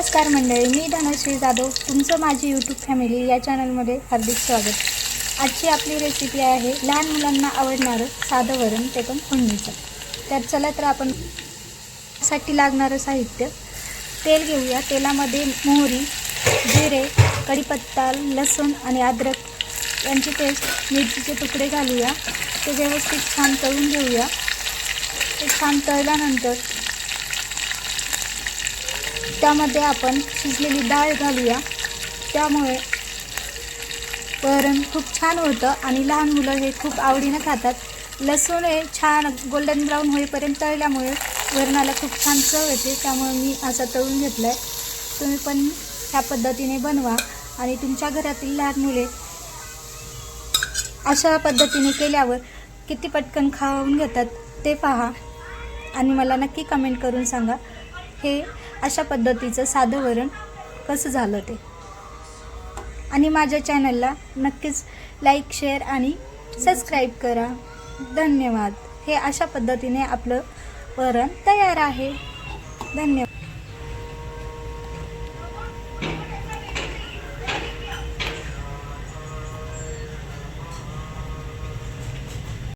नमस्कार मंडळी मी धनश्री जाधव तुमचं माझी यूट्यूब फॅमिली या चॅनलमध्ये हार्दिक स्वागत. आजची आपली रेसिपी आहे लहान मुलांना आवडणारं साधं वरण ते पण फोडणीचं. तर चला तर आपण साठी लागणारं साहित्य तेल घेऊया. तेलामध्ये मोहरी जिरे कढीपत्ता लसूण आणि अद्रक यांची पेस्ट मिरचीचे तुकडे घालूया. ते व्यवस्थित छान तळून घेऊया. ते छान तळल्यानंतर त्यामध्ये आपण शिजलेली डाळ घालूया. त्यामुळे वरण खूप छान होतं आणि लहान मुलं हे खूप आवडीनं खातात. लसूण हे छान गोल्डन ब्राऊन होईपर्यंत तळल्यामुळे वरणाला खूप छान चव येते. त्यामुळे मी असा तळून घेतला आहे तुम्ही पण ह्या पद्धतीने बनवा आणि तुमच्या घरातील लहान मुले अशा पद्धतीने केल्यावर किती पटकन खाऊन घेतात ते पहा. आणि मला नक्की कमेंट करून सांगा. हे अशा पद्धतीचं साधं वरण कसं झालं ते? आणि माझ्या चॅनलला नक्कीच लाईक शेअर आणि सबस्क्राईब करा. धन्यवाद. हे अशा पद्धतीने आपलं वरण तयार आहे. धन्यवाद.